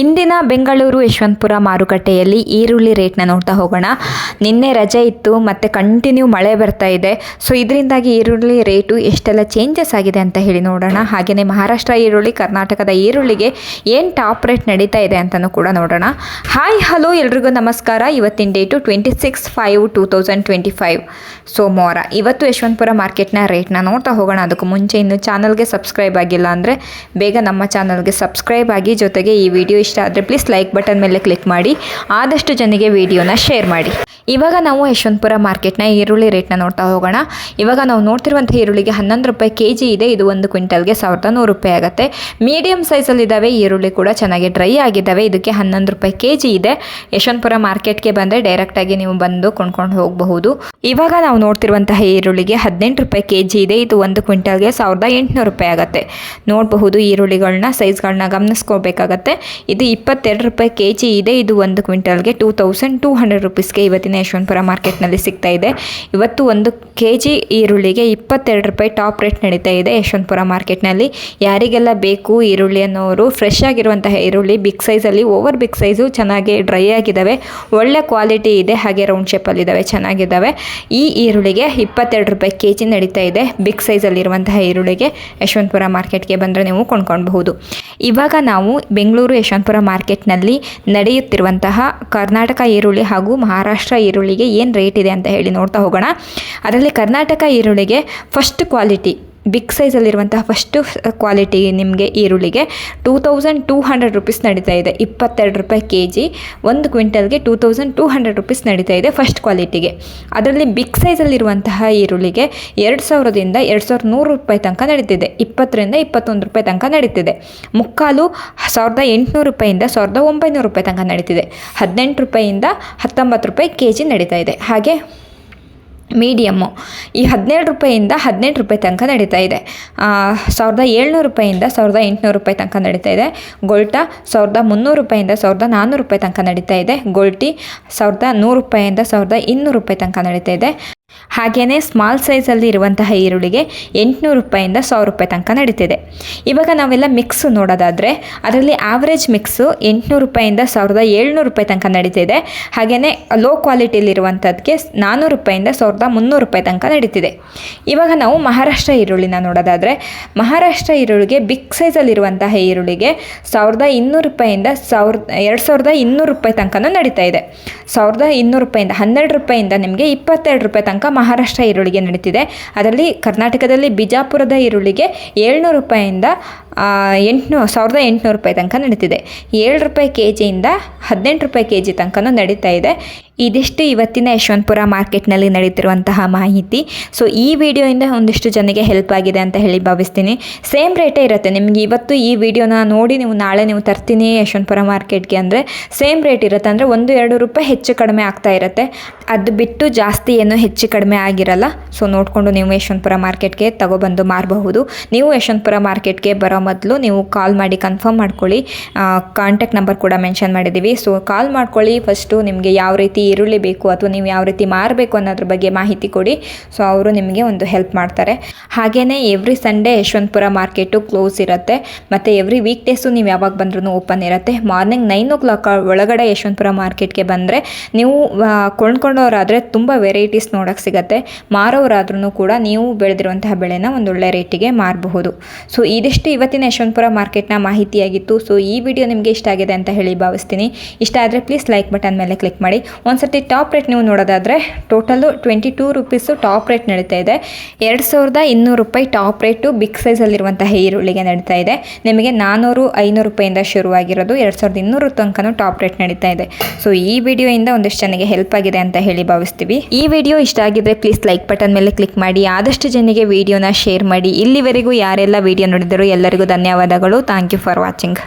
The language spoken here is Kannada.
ಇಂದಿನ ಬೆಂಗಳೂರು ಯಶವಂತಪುರ ಮಾರುಕಟ್ಟೆಯಲ್ಲಿ ಈರುಳ್ಳಿ ರೇಟ್ನ ನೋಡ್ತಾ ಹೋಗೋಣ. ನಿನ್ನೆ ರಜೆ ಇತ್ತು, ಮತ್ತು ಕಂಟಿನ್ಯೂ ಮಳೆ ಬರ್ತಾ ಇದೆ. ಸೊ, ಇದರಿಂದಾಗಿ ಈರುಳ್ಳಿ ರೇಟು ಎಷ್ಟೆಲ್ಲ ಚೇಂಜಸ್ ಆಗಿದೆ ಅಂತ ಹೇಳಿ ನೋಡೋಣ. ಹಾಗೆಯೇ ಮಹಾರಾಷ್ಟ್ರ ಈರುಳ್ಳಿ, ಕರ್ನಾಟಕದ ಈರುಳ್ಳಿಗೆ ಏನು ಟಾಪ್ ರೇಟ್ ನಡೀತಾ ಇದೆ ಅಂತಲೂ ಕೂಡ ನೋಡೋಣ. ಹಾಯ್, ಹಲೋ, ಎಲ್ರಿಗೂ ನಮಸ್ಕಾರ. ಇವತ್ತಿನ date twenty six five two thousand twenty five. ಸೋಮವಾರ ಇವತ್ತು ಯಶವಂತಪುರ ಮಾರ್ಕೆಟ್ನ ರೇಟ್ನ ನೋಡ್ತಾ ಹೋಗೋಣ. ಅದಕ್ಕೂ ಮುಂಚೆ ಇನ್ನು ಚಾನಲ್ಗೆ ಸಬ್ಸ್ಕ್ರೈಬ್ ಆಗಿಲ್ಲ ಅಂದರೆ ಬೇಗ ನಮ್ಮ ಚಾನಲ್ಗೆ ಸಬ್ಸ್ಕ್ರೈಬ್ ಆಗಿ ಜೊತೆಗೆ ಈ ವಿಡಿಯೋ ಇಷ್ಟ ಆದರೆ ಪ್ಲೀಸ್ ಲೈಕ್ ಬಟನ್ ಮೇಲೆ ಕ್ಲಿಕ್ ಮಾಡಿ. ಆದಷ್ಟು ಜನಗೆ ವಿಡಿಯೋನ ಶೇರ್ ಮಾಡಿ. ಇವಾಗ ನಾವು ಯಶವಂತಪುರ ಮಾರ್ಕೆಟ್ನ ಈರುಳ್ಳಿ ರೇಟ್ನ ನೋಡ್ತಾ ಹೋಗೋಣ. ಇವಾಗ ನಾವು ನೋಡ್ತಿರುವಂಥ ಈರುಳ್ಳಿಗೆ ಹನ್ನೊಂದು ರೂಪಾಯಿ ಕೆ ಜಿ ಇದೆ. ಇದು ಒಂದು ಕ್ವಿಂಟಲ್ಗೆ ಸಾವಿರದ ನೂರು ರೂಪಾಯಿ ಆಗುತ್ತೆ. ಮೀಡಿಯಮ್ ಸೈಜಲ್ಲಿದ್ದಾವೆ ಈರುಳ್ಳಿ ಕೂಡ ಚೆನ್ನಾಗಿ ಡ್ರೈ ಆಗಿದ್ದಾವೆ ಇದಕ್ಕೆ ಹನ್ನೊಂದು ರೂಪಾಯಿ ಕೆ ಜಿ ಇದೆ. ಯಶವಂತಪುರ ಮಾರ್ಕೆಟ್ಗೆ ಬಂದರೆ ಡೈರೆಕ್ಟಾಗಿ ನೀವು ಬಂದು ಕೊಂಡ್ಕೊಂಡು ಹೋಗಬಹುದು. ಇವಾಗ ನಾವು ನೋಡ್ತಿರುವಂತಹ ಈರುಳ್ಳಿಗೆ ಹದಿನೆಂಟು ರೂಪಾಯಿ ಕೆ ಜಿ ಇದೆ. ಇದು ಒಂದು ಕ್ವಿಂಟಲ್ಗೆ ಸಾವಿರದ ಎಂಟುನೂರು ರೂಪಾಯಿ ಆಗುತ್ತೆ. ನೋಡಬಹುದು ಈರುಳ್ಳಿಗಳನ್ನ ಸೈಜ್ಗಳನ್ನ ಗಮನಿಸ್ಕೋಬೇಕಾಗತ್ತೆ. ಇದು ಇಪ್ಪತ್ತೆರಡು ರೂಪಾಯಿ ಕೆ ಜಿ ಇದೆ. ಇದು ಒಂದು ಕ್ವಿಂಟಲ್ಗೆ ಟೂ ತೌಸಂಡ್ ಟೂ ಹಂಡ್ರೆಡ್ ರುಪೀಸ್ಗೆ ಇವತ್ತಿನ ಯಶವಂತಪುರ ಮಾರ್ಕೆಟ್ನಲ್ಲಿ ಸಿಗ್ತಾ ಇದೆ. ಇವತ್ತು ಒಂದು ಕೆ ಜಿ ಈರುಳ್ಳಿಗೆ ಇಪ್ಪತ್ತೆರಡು ರೂಪಾಯಿ ಟಾಪ್ ರೇಟ್ ನಡೀತಾ ಇದೆ ಯಶವಂತಪುರ ಮಾರ್ಕೆಟ್ನಲ್ಲಿ. ಯಾರಿಗೆಲ್ಲ ಬೇಕು ಈರುಳ್ಳಿ ಅನ್ನೋರು ಫ್ರೆಶ್ ಆಗಿರುವಂತಹ ಈರುಳ್ಳಿ, ಬಿಗ್ ಸೈಜಲ್ಲಿ, ಓವರ್ ಬಿಗ್ ಸೈಜು ಚೆನ್ನಾಗಿ ಡ್ರೈ ಆಗಿದ್ದಾವೆ. ಒಳ್ಳೆ ಕ್ವಾಲಿಟಿ ಇದೆ, ಹಾಗೆ ರೌಂಡ್ ಶೇಪಲ್ಲಿದ್ದಾವೆ ಚೆನ್ನಾಗಿದ್ದಾವೆ. ಈ ಈರುಳ್ಳಿಗೆ ಇಪ್ಪತ್ತೆರಡು ರೂಪಾಯಿ ಕೆ ಜಿ ನಡೀತಾ ಇದೆ ಬಿಗ್ ಸೈಜಲ್ಲಿರುವಂತಹ ಈರುಳ್ಳಿಗೆ. ಯಶವಂತಪುರ ಮಾರ್ಕೆಟ್ಗೆ ಬಂದರೆ ನೀವು ಕೊಂಡ್ಕೊಳ್ಬಹುದು. ಇವಾಗ ನಾವು ಬೆಂಗಳೂರು ಯಶವಂತಪುರ ಮಾರ್ಕೆಟ್ನಲ್ಲಿ ನಡೆಯುತ್ತಿರುವಂತಹ ಕರ್ನಾಟಕ ಈರುಳ್ಳಿ ಹಾಗೂ ಮಹಾರಾಷ್ಟ್ರ ಈರುಳ್ಳಿಗೆ ಏನು ರೇಟ್ ಇದೆ ಅಂತ ಹೇಳಿ ನೋಡ್ತಾ ಹೋಗೋಣ. ಅದರಲ್ಲಿ ಕರ್ನಾಟಕ ಈರುಳ್ಳಿಗೆ ಫಸ್ಟ್ ಕ್ವಾಲಿಟಿ ಬಿಗ್ ಸೈಜಲ್ಲಿರುವಂತಹ ಫಸ್ಟು ಕ್ವಾಲಿಟಿ ನಿಮಗೆ ಈರುಳ್ಳಿಗೆ two thousand two hundred rupees ನಡೀತಾ ಇದೆ, ಇಪ್ಪತ್ತೆರಡು ರೂಪಾಯಿ ಕೆ ಜಿ ಒಂದು ಕ್ವಿಂಟಲ್ಗೆ two thousand two hundred rupees ನಡೀತಾ ಇದೆ ಫಸ್ಟ್ ಕ್ವಾಲಿಟಿಗೆ ಅದರಲ್ಲಿ ಬಿಗ್ ಸೈಜಲ್ಲಿರುವಂತಹ ಈರುಳ್ಳಿಗೆ ಎರಡು ಸಾವಿರದಿಂದ ಎರಡು ಸಾವಿರದ ನೂರು ರೂಪಾಯಿ ತನಕ ನಡೀತಿದೆ, ಇಪ್ಪತ್ತರಿಂದ ಇಪ್ಪತ್ತೊಂದು ರೂಪಾಯಿ ತನಕ ನಡೀತಿದೆ. ಮುಕ್ಕಾಲು ಸಾವಿರದ ಎಂಟುನೂರು ರೂಪಾಯಿಂದ ಸಾವಿರದ ಒಂಬೈನೂರು ರೂಪಾಯಿ ತನಕ ನಡೀತಿದೆ, ಹದಿನೆಂಟು ರೂಪಾಯಿಂದ ಹತ್ತೊಂಬತ್ತು ರೂಪಾಯಿ ಕೆ ಜಿ ನಡೀತಾ ಇದೆ. ಹಾಗೆ ಮೀಡಿಯಮ್ಮು. ಈ ಹದಿನೇಳು ರೂಪಾಯಿಂದ ಹದಿನೆಂಟು ರೂಪಾಯಿ ತನಕ ನಡೀತಾ ಇದೆ. ಸಾವಿರದ ಏಳ್ನೂರು ರೂಪಾಯಿಂದ ಸಾವಿರದ ಎಂಟುನೂರು ರೂಪಾಯಿ ತನಕ ನಡೀತಾ ಇದೆ. ಗೋಲ್ಟಾ ಸಾವಿರದ ಮುನ್ನೂರು ರೂಪಾಯಿಂದ ಸಾವಿರದ ನಾನ್ನೂರು ರೂಪಾಯಿ ತನಕ ನಡೀತಾ ಇದೆ. ಗೋಲ್ಟಿ ಸಾವಿರದ ನೂರು ರೂಪಾಯಿಂದ ಸಾವಿರದ ಇನ್ನೂರು ರೂಪಾಯಿ ತನಕ ನಡೀತಾ ಇದೆ. ಹಾಗೆಯೇ ಸ್ಮಾಲ್ ಸೈಜಲ್ಲಿ ಇರುವಂತಹ ಈರುಳ್ಳಿಗೆ ಎಂಟುನೂರು ರೂಪಾಯಿಂದ ಸಾವಿರ ರೂಪಾಯಿ ತನಕ ನಡೀತಿದೆ. ಇವಾಗ ನಾವೆಲ್ಲ ಮಿಕ್ಸು ನೋಡೋದಾದರೆ, ಅದರಲ್ಲಿ ಆವ್ರೇಜ್ ಮಿಕ್ಸು ಎಂಟುನೂರು ರೂಪಾಯಿಂದ ಸಾವಿರದ ಏಳ್ನೂರು ರೂಪಾಯಿ ತನಕ ನಡೀತಿದೆ. ಹಾಗೆಯೇ ಲೋ ಕ್ವಾಲಿಟಿಲಿರುವಂಥದ್ದಕ್ಕೆ ನಾನ್ನೂರು ರೂಪಾಯಿಂದ ಸಾವಿರದ ಮುನ್ನೂರು ರೂಪಾಯಿ ತನಕ ನಡೀತಿದೆ. ಇವಾಗ ನಾವು ಮಹಾರಾಷ್ಟ್ರ ಈರುಳ್ಳಿನ ನೋಡೋದಾದರೆ, ಮಹಾರಾಷ್ಟ್ರ ಈರುಳ್ಳಿಗೆ ಬಿಗ್ ಸೈಜಲ್ಲಿರುವಂತಹ ಈರುಳ್ಳಿಗೆ ಸಾವಿರದ ಇನ್ನೂರು ರೂಪಾಯಿಂದ ಸಾವಿರದ ಎರಡು ಸಾವಿರದ ಇನ್ನೂರು ರೂಪಾಯಿ ತನಕನೂ ನಡೀತಾ ಇದೆ. ಸಾವಿರದ ಇನ್ನೂರು ರೂಪಾಯಿಂದ ಹನ್ನೆರಡು ರೂಪಾಯಿಂದ ನಿಮಗೆ ಇಪ್ಪತ್ತೆರಡು ರೂಪಾಯಿ ತನಕ ಮಹಾರಾಷ್ಟ್ರ ಈರುಳ್ಳಿಗೆ ನಡೀತಿದೆ. ಅದರಲ್ಲಿ ಕರ್ನಾಟಕದಲ್ಲಿ ಬಿಜಾಪುರದ ಈರುಳ್ಳಿಗೆ ಏಳ್ನೂರು ರೂಪಾಯಿಂದ ಎಂಟುನೂ, ಸಾವಿರದ ಎಂಟುನೂರು ರೂಪಾಯಿ ತನಕ ನಡೀತಿದೆ. ಏಳು ರೂಪಾಯಿ ಕೆ ಜಿಯಿಂದ ಹದಿನೆಂಟು ರೂಪಾಯಿ ಕೆ ಜಿ ತನಕನೂ ನಡೀತಾ ಇದೆ. ಇದಿಷ್ಟು ಇವತ್ತಿನ ಯಶವಂತಪುರ ಮಾರ್ಕೆಟ್ನಲ್ಲಿ ನಡೀತಿರುವಂತಹ ಮಾಹಿತಿ. ಸೊ, ಈ ವಿಡಿಯೋಯಿಂದ ಒಂದಿಷ್ಟು ಜನಕ್ಕೆ ಹೆಲ್ಪ್ ಆಗಿದೆ ಅಂತ ಹೇಳಿ ಭಾವಿಸ್ತೀನಿ. ಸೇಮ್ ರೇಟೇ ಇರುತ್ತೆ. ನಿಮಗೆ ಇವತ್ತು ಈ ವಿಡಿಯೋನ ನೋಡಿ ನೀವು ನಾಳೆ ನೀವು ತರ್ತೀನಿ ಯಶವಂತಪುರ ಮಾರ್ಕೆಟ್ಗೆ ಅಂದರೆ ಸೇಮ್ ರೇಟ್ ಇರುತ್ತೆ. ಅಂದರೆ ಒಂದು ಎರಡು ರೂಪಾಯಿ ಹೆಚ್ಚು ಕಡಿಮೆ ಆಗ್ತಾ ಇರುತ್ತೆ. ಅದು ಬಿಟ್ಟು ಜಾಸ್ತಿ ಏನು ಹೆಚ್ಚು ಕಡಿಮೆ ಆಗಿರಲ್ಲ. ಸೊ, ನೋಡಿಕೊಂಡು ನೀವು ಯಶವಂತಪುರ ಮಾರ್ಕೆಟ್ಗೆ ತಗೊಬಂದು ಮಾರಬಹುದು. ನೀವು ಯಶವಂತಪುರ ಮಾರ್ಕೆಟ್ಗೆ ಬರೋ ಮೊದಲು ನೀವು ಕಾಲ್ ಮಾಡಿ ಕನ್ಫರ್ಮ್ ಮಾಡ್ಕೊಳ್ಳಿ. ಕಾಂಟ್ಯಾಕ್ಟ್ ನಂಬರ್ ಕೂಡ ಮೆನ್ಷನ್ ಮಾಡಿದ್ದೀವಿ. ಸೊ ಕಾಲ್ ಮಾಡ್ಕೊಳ್ಳಿ. ಫಸ್ಟು ನಿಮಗೆ ಯಾವ ರೀತಿ ಈರುಳ್ಳಿ ಬೇಕು ಅಥವಾ ನೀವು ಯಾವ ರೀತಿ ಮಾರಬೇಕು ಅನ್ನೋದ್ರ ಬಗ್ಗೆ ಮಾಹಿತಿ ಕೊಡಿ. ಸೊ ಅವರು ನಿಮಗೆ ಒಂದು ಹೆಲ್ಪ್ ಮಾಡ್ತಾರೆ. ಹಾಗೆಯೇ every Sunday Yeshwanthpur market close ಇರುತ್ತೆ. ಮತ್ತು ಎವ್ರಿ ವೀಕ್ ಡೇಸು ನೀವು ಯಾವಾಗ ಬಂದ್ರೂ ಓಪನ್ ಇರುತ್ತೆ. ಮಾರ್ನಿಂಗ್ ನೈನ್ ಓ ಕ್ಲಾಕ್ ಒಳಗಡೆ ಯಶವಂತಪುರ ಮಾರ್ಕೆಟ್ಗೆ ಬಂದರೆ ನೀವು ಕೊಂಡ್ಕೊಂಡವರಾದರೆ ತುಂಬ ವೆರೈಟೀಸ್ ನೋಡೋಕ್ಕೆ ಸಿಗುತ್ತೆ. ಮಾರೋರಾದ್ರೂ ಕೂಡ ನೀವು ಬೆಳೆದಿರುವಂತಹ ಬೆಳೆನ ಒಳ್ಳೆ ರೇಟಿಗೆ ಮಾರಬಹುದು. ಸೊ ಇದಿಷ್ಟು ಇವತ್ತಿನ ಯಶವಂತಪುರ ಮಾರ್ಕೆಟ್ನ ಮಾಹಿತಿಯಾಗಿತ್ತು. ಸೊ, ಈ ವಿಡಿಯೋ ನಿಮಗೆ ಇಷ್ಟ ಆಗಿದೆ ಅಂತ ಹೇಳಿ ಭಾವಿಸ್ತೀನಿ. ಇಷ್ಟ ಆದರೆ ಪ್ಲೀಸ್ ಲೈಕ್ ಬಟನ್ ಮೇಲೆ ಕ್ಲಿಕ್ ಮಾಡಿ. ಒಂದ್ಸರ್ತಿ ಟಾಪ್ ರೇಟ್ ನೀವು ನೋಡೋದಾದರೆ total twenty two rupees top rate ನಡೀತಾ ಇದೆ. ಎರಡು ಸಾವಿರದ ಇನ್ನೂರು ರೂಪಾಯಿ ಟಾಪ್ ರೇಟು ಬಿಗ್ ಸೈಜಲ್ಲಿರುವಂತಹ ಈರುಳ್ಳಿಗೆ ನಡೀತಾ ಇದೆ. ನಿಮಗೆ ನಾನ್ನೂರು ಐನೂರು ರೂಪಾಯಿಂದ ಶುರುವಾಗಿರೋದು ಎರಡು ಸಾವಿರದ ಇನ್ನೂರು ತನಕನೂ ಟಾಪ್ ರೇಟ್ ನಡೀತಾ ಇದೆ. ಸೊ, ಈ ವಿಡಿಯೋಯಿಂದ ಒಂದಿಷ್ಟು ಜನಗೆ ಹೆಲ್ಪ್ ಆಗಿದೆ ಅಂತ ಹೇಳಿ ಭಾವಿಸ್ತೀವಿ. ಈ ವಿಡಿಯೋ ಇಷ್ಟ ಆಗಿದ್ರೆ ಪ್ಲೀಸ್ ಲೈಕ್ ಬಟನ್ ಮೇಲೆ ಕ್ಲಿಕ್ ಮಾಡಿ. ಆದಷ್ಟು ಜನಗೆ ವಿಡಿಯೋನ ಶೇರ್ ಮಾಡಿ. ಇಲ್ಲಿವರೆಗೂ ಯಾರೆಲ್ಲ ವಿಡಿಯೋ ನೋಡಿದರೂ ಎಲ್ಲರಿಗೂ ಧನ್ಯವಾದಗಳು. Thank you for watching